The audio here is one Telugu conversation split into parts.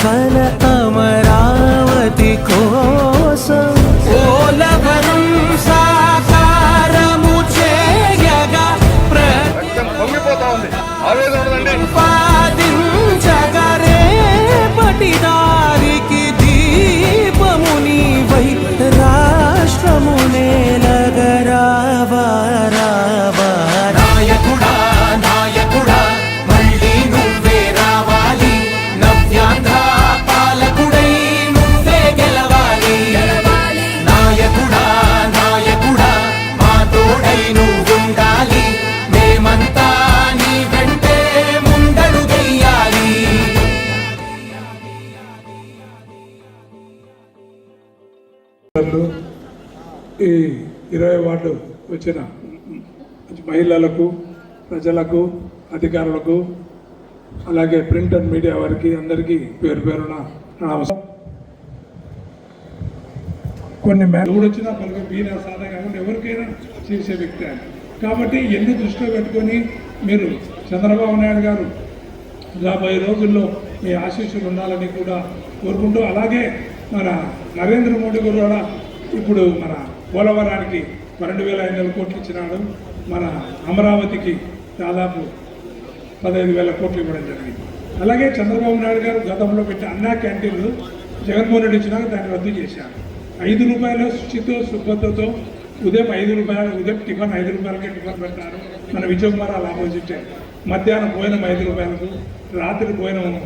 கால ఈ ఇరవై వార్డు వచ్చిన మహిళలకు ప్రజలకు అధికారులకు అలాగే ప్రింట్ అండ్ మీడియా వారికి అందరికీ పేరు పేరున నమస్కారం. కొన్ని ఎవరు వచ్చినా పలుకు బీన సాధన కాకుండా ఎవరికైనా చేసే వ్యక్తి ఆయన. కాబట్టి ఎన్ని దృష్టిలో పెట్టుకొని మీరు చంద్రబాబు నాయుడు గారు రాబోయే రోజుల్లో మీ ఆశీస్సులు ఉండాలని కూడా కోరుకుంటూ అలాగే మన నరేంద్ర మోడీ గారు కూడా ఇప్పుడు మన పోలవరానికి పన్నెండు వేల ఐదు వందల కోట్లు ఇచ్చినాడు. మన అమరావతికి దాదాపు పదహైదు వేల కోట్లు ఇవ్వడం జరిగింది. అలాగే చంద్రబాబు నాయుడు గారు గతంలో పెట్టిన అన్నా క్యాంటీన్లు జగన్మోహన్ రెడ్డి ఇచ్చినాక దాన్ని రద్దు చేశారు. ఐదు రూపాయల శుచితో శుభ్రతతో ఉదయం ఐదు రూపాయలు ఉదయం టిఫిన్ ఐదు రూపాయలకే టిఫిన్ పెట్టారు. మన విజయ్ కుమార్ అలా ఆపోజిట్ మధ్యాహ్నం భోజనం ఐదు రూపాయలకు రాత్రి భోజనం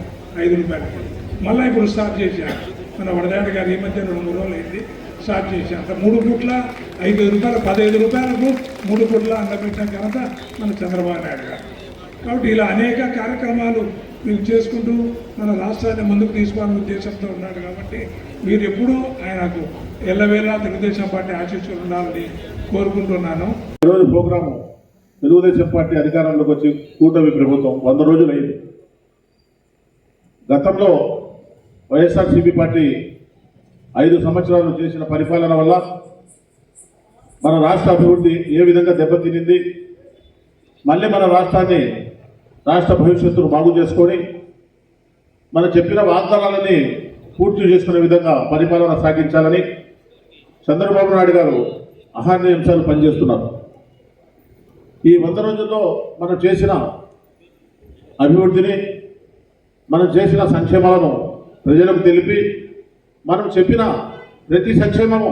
ఐదు రూపాయలకి. మళ్ళీ ఇప్పుడు స్టార్ట్ చేశారు. మన వడదాడి గారు ఈ మధ్య రెండు మూడు రోజులు అయింది. స్టార్ట్ చేశారు అంత మూడు పూట్ల ఐదు రూపాయలు పదహైదు రూపాయలకు మూడు పూట్ల అందపెట్టిన ఘనత మన చంద్రబాబు నాయుడు గారు. కాబట్టి ఇలా అనేక కార్యక్రమాలు మీరు చేసుకుంటూ మన రాష్ట్రాన్ని ముందుకు తీసుకోవాలనే ఉద్దేశంతో ఉన్నాడు కాబట్టి మీరు ఎప్పుడూ ఆయనకు ఎల్లవేళ తెలుగుదేశం పార్టీ ఆశీస్సులు ఉండాలని కోరుకుంటున్నాను. ఈరోజు ప్రోగ్రాము తెలుగుదేశం పార్టీ అధికారంలోకి వచ్చి కూటమి ప్రభుత్వం వంద రోజులు అయింది గతంలో వైఎస్ఆర్సీపీ పార్టీ ఐదు సంవత్సరాలు చేసిన పరిపాలన వల్ల మన రాష్ట్ర అభివృద్ధి ఏ విధంగా దెబ్బతినింది? మళ్ళీ మన రాష్ట్రాన్ని రాష్ట్ర భవిష్యత్తును బాగు చేసుకొని మనం చెప్పిన వాగ్దానాలని పూర్తి చేసుకునే విధంగా పరిపాలన సాగించాలని చంద్రబాబు నాయుడు గారు అహర్నియంశాలు పనిచేస్తున్నారు. ఈ వంద రోజుల్లో మనం చేసిన అభివృద్ధిని మనం చేసిన సంక్షేమాలను ప్రజలకు తెలిపి మనం చెప్పిన ప్రతి సంక్షేమము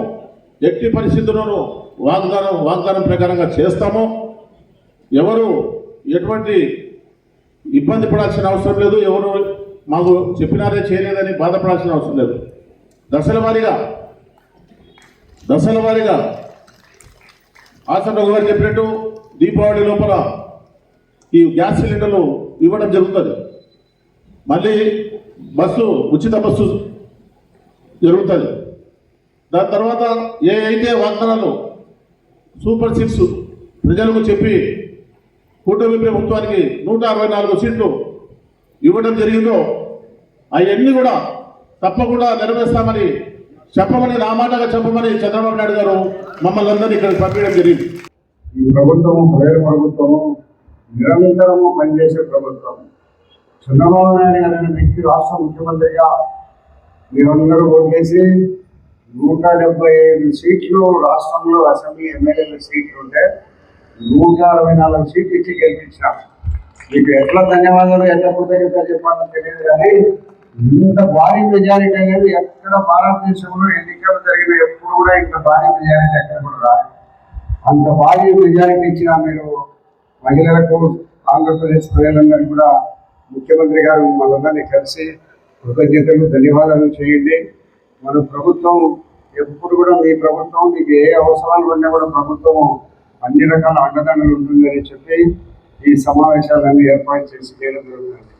ఎట్టి పరిస్థితుల్లోనూ వాగ్దానం వాగ్దానం ప్రకారంగా చేస్తామో. ఎవరు ఎటువంటి ఇబ్బంది పడాల్సిన అవసరం లేదు. ఎవరు మాకు చెప్పినారే చేయలేదని బాధపడాల్సిన అవసరం లేదు. దశల వారీగా దశల వారీగా ఆసన గారు చెప్పినట్టు దీపావళి లోపల ఈ గ్యాస్ సిలిండర్లు ఇవ్వడం జరుగుతుంది. మళ్ళీ బస్సు ఉచిత బస్సు జరుగుతుంది. దాని తర్వాత ఏ అయితే వాగ్దానాలు సూపర్ సిక్స్ ప్రజలకు చెప్పి కూటమి ప్రభుత్వానికి నూట అరవై నాలుగు సీట్లు ఇవ్వడం జరిగిందో అవన్నీ కూడా తప్పకుండా నెరవేర్స్తామని చెప్పమని నా మాటగా చెప్పమని చంద్రబాబు నాయుడు గారు మమ్మల్ని అందరినీ ఇక్కడ పంపించడం జరిగింది. ఈ ప్రభుత్వము ప్రజల ప్రభుత్వము నిరంతరము పనిచేసే ప్రభుత్వం. చంద్రబాబు నాయుడు గారు వ్యక్తి రాష్ట్ర ముఖ్యమంత్రిగా మీరందరూ ఓట్లేసి నూట డెబ్బై ఐదు సీట్లు రాష్ట్రంలో అసెంబ్లీ ఎమ్మెల్యేల సీట్లు ఉంటే నూట అరవై నాలుగు సీట్లు ఇచ్చి గెలిపించాం మీకు ఎట్లా ధన్యవాదాలు ఎట్లా కృతజ్ఞత చెప్పాలో తెలియదు కానీ ఇంత భారీ మెజారిటీ అనేది ఎక్కడ భారతదేశంలో ఎన్నికలు జరిగిన ఎప్పుడు కూడా ఇంత భారీ మెజారిటీ ఎక్కడ కూడా రాలేదు. అంత భారీ మెజారిటీ ఇచ్చిన మీరు మహిళలకు ఆంధ్రప్రదేశ్ ప్రజలందరికీ కూడా ముఖ్యమంత్రి గారు మనందరినీ కలిసి కృతజ్ఞతలు ధన్యవాదాలు చేయండి. మన ప్రభుత్వం ఎప్పుడు కూడా మీ ప్రభుత్వం మీకు ఏ అవసరాలు ఉన్నా కూడా ప్రభుత్వం అన్ని రకాల అండదండలు ఉంటుందని చెప్పి ఈ సమావేశాలన్నీ ఏర్పాటు చేసి చేయడం జరుగుతుంది.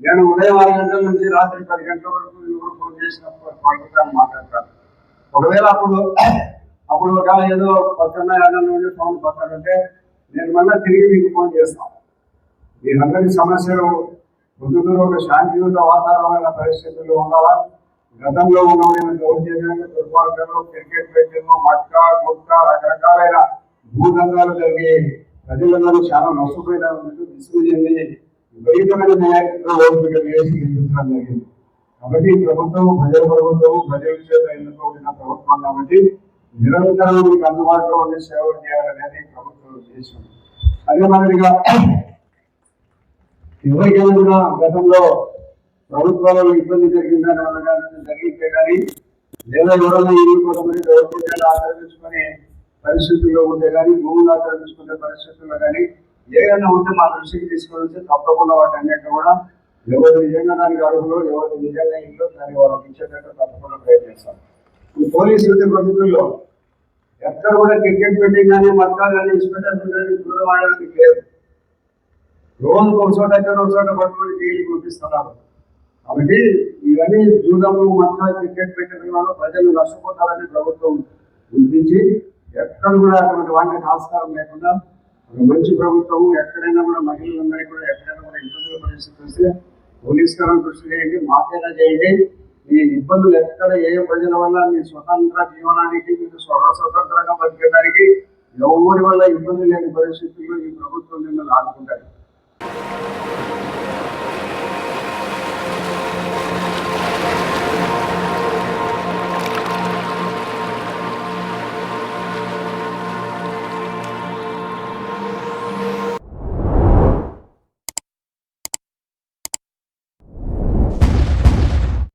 నేను ఉదయం ఆరు గంటల నుంచి రాత్రి పది గంటల వరకు ఎవరు ఫోన్ చేసినప్పుడు పాకిస్తాన్ మాట్లాడతాను. ఒకవేళ అప్పుడు అప్పుడు ఒక ఏదో పక్కన అన్నం నుండి ఫోన్ పక్కన నేను మళ్ళీ తిరిగి మీకు ఫోన్ చేస్తాను. మీరందరి సమస్యలు ముందు ఒక శాంతియుత వాతావరణమైన పరిస్థితుల్లో ఉన్నవా గతంలో ఉన్నవైన దౌర్జన్యం దుర్మార్గంలో క్రికెట్ వైద్యము మట్కా గుట్కా రకరకాలైన భూదంగాలు జరిగి ప్రజలందరూ చాలా నష్టపోయిన విసుగు చెంది విపరీతమైన న్యాయంలో ఓపిక వేసి గెలిపించడం జరిగింది. కాబట్టి ప్రభుత్వం ప్రజల ప్రభుత్వం ప్రజల చేత ఎన్నుకోబడిన ప్రభుత్వం కాబట్టి నిరంతరం మీకు అందుబాటులో ఉండే సేవలు చేయాలనేది ప్రభుత్వం ఉద్దేశం. అదే మాదిరిగా ఎవరికైనా కూడా గతంలో ప్రభుత్వాలలో ఇబ్బంది జరిగిందని వల్ల కానీ జరిగితే కానీ లేదా ఎవరైనా ఇల్లు కొంతమంది దౌర్జన్యాలు ఆచరించుకునే పరిస్థితుల్లో ఉంటే కానీ భూములు ఆచరించుకునే పరిస్థితుల్లో కానీ ఏదైనా ఉంటే మా దృష్టికి తీసుకొని తప్పకుండా వాటి అన్నింటినీ కూడా ఎవరు నిజంగా దానికి అడుగులో ఎవరు నిజంగా ఇల్లు దాన్ని వాళ్ళకి ఇచ్చేటట్టు తప్పకుండా ప్రయత్నిస్తాం ఈ పోలీసు యుద్ధ ప్రభుత్వంలో ఎక్కడ కూడా క్రికెట్ పెట్టింగ్ కానీ మత్తా కానీ ఇన్స్పెక్టర్ కానీ చూడడం అనేది లేదు. రోజు ఒక చోట ఎక్కడ ఒక చోట పట్టుకుని టీవీ చూపిస్తున్నారు. కాబట్టి ఇవన్నీ జూదము మత క్రికెట్ పెట్టడం వల్ల ప్రజలు నష్టపోతారని ప్రభుత్వం గుర్తించి ఎక్కడ కూడా అటువంటి వాటికి ఆస్కారం లేకుండా ఒక మంచి ప్రభుత్వం ఎక్కడైనా కూడా మహిళలందరికీ కూడా ఎక్కడైనా కూడా ఇబ్బందుల పరిస్థితి వస్తే పోలీస్ కరం కృషి చేయండి మాకైనా చేయండి. మీ ఇబ్బందులు ఎక్కడ ఏ ప్రజల వల్ల మీ స్వతంత్ర జీవనానికి మీకు స్వర స్వతంత్రంగా బతికడానికి ఎవరి వల్ల ఇబ్బంది లేని పరిస్థితుల్లో ఈ ప్రభుత్వం మిమ్మల్ని ఆదుకుంటారు 何?